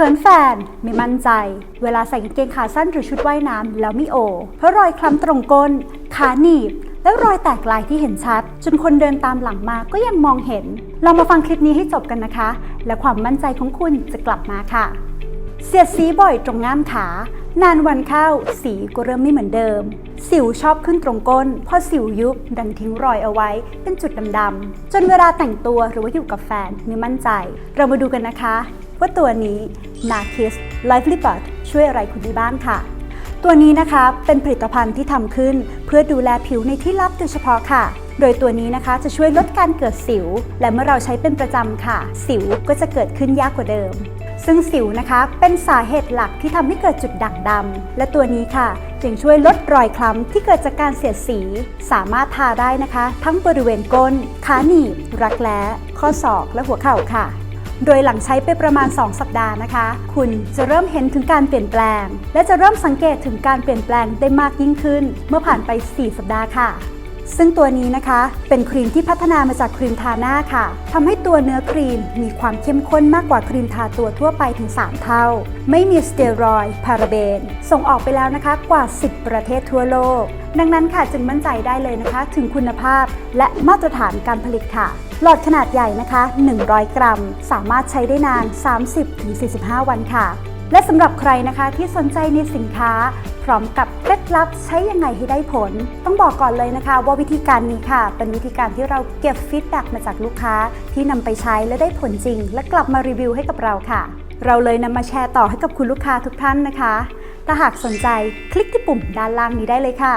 ขินแฟน ไม่มั่นใจ เวลาใส่กางเกงขาสั้นหรือชุดว่ายน้ำแล้วไม่โอ เพราะรอยคล้ำตรงก้น ขาหนีบ และรอยแตกลายที่เห็นชัด จนคนเดินตามหลังมาก็ยังมองเห็น เรามาฟังคลิปนี้ให้จบกันนะคะ และความมั่นใจของคุณจะกลับมาค่ะ เสียดสีบ่อยตรงง่ามขานานวันเข้าสีก็เริ่มไม่เหมือนเดิม สิวชอบขึ้นตรงก้นพอสิวยุบดันทิ้งรอยเอาไว้ เป็นจุดดำๆจนเวลาแต่งตัวหรือว่าอยู่กับแฟนไม่มั่นใจ เรามาดูกันนะคะ ว่าตัวนี้ n a k i s Lively Bud ช่วยอะไรคุณได้บ้างค่ะ ตัวนี้นะคะเป็นผลิตภัณฑ์ที่ทำขึ้น เพื่อดูแลผิวในที่ลับโดยเฉพาะค่ะ โดยตัวนี้นะคะจะช่วยลดการเกิดสิว และเมื่อเราใช้เป็นประจำค่ะ สิวก็จะเกิดขึ้นยากกว่าเดิมซึ่งสิวนะคะเป็นสาเหตุหลักที่ทำให้เกิดจุดด่างดำและตัวนี้ค่ะยังช่วยลดรอยคล้ำที่เกิดจากการเสียดสี สามารถทาได้นะคะ ทั้งบริเวณก้น ขาหนีบ รักแร้ ข้อศอกและหัวเข่าค่ะ โดยหลังใช้ไปประมาณ 2 สัปดาห์นะคะ คุณจะเริ่มเห็นถึงการเปลี่ยนแปลง และจะเริ่มสังเกตถึงการเปลี่ยนแปลงได้มากยิ่งขึ้น เมื่อผ่านไป 4 สัปดาห์ค่ะ ซึ่งตัวนี้นะคะเป็นครีมที่พัฒนามาจากครีมทาหน้าค่ะทำให้ตัวเนื้อครีมมีความเข้มข้นมากกว่าครีมทาตัวทั่วไปถึง 3 เท่า ไม่มีสเตียรอยด์พาราเบน ส่งออกไปแล้วนะคะกว่า 10 ประเทศทั่วโลก ดังนั้นค่ะจึงมั่นใจได้เลยนะคะ ถึงคุณภาพและมาตรฐานการผลิตค่ะ หลอดขนาดใหญ่นะคะ 100 กรัม สามารถใช้ได้นาน 30-45 วันค่ะและสำหรับใครนะคะที่สนใจในสินค้า พร้อมกับเคล็ดลับใช้ยังไงให้ได้ผล ต้องบอกก่อนเลยนะคะ ว่าวิธีการนี้ค่ะ เป็นวิธีการที่เราเก็บฟีดแบ็กมาจากลูกค้า ที่นำไปใช้และได้ผลจริง และกลับมารีวิวให้กับเราค่ะ เราเลยนำมาแชร์ต่อให้กับคุณลูกค้าทุกท่านนะคะ ถ้าหากสนใจคลิกที่ปุ่มด้านล่างนี้ได้เลยค่ะ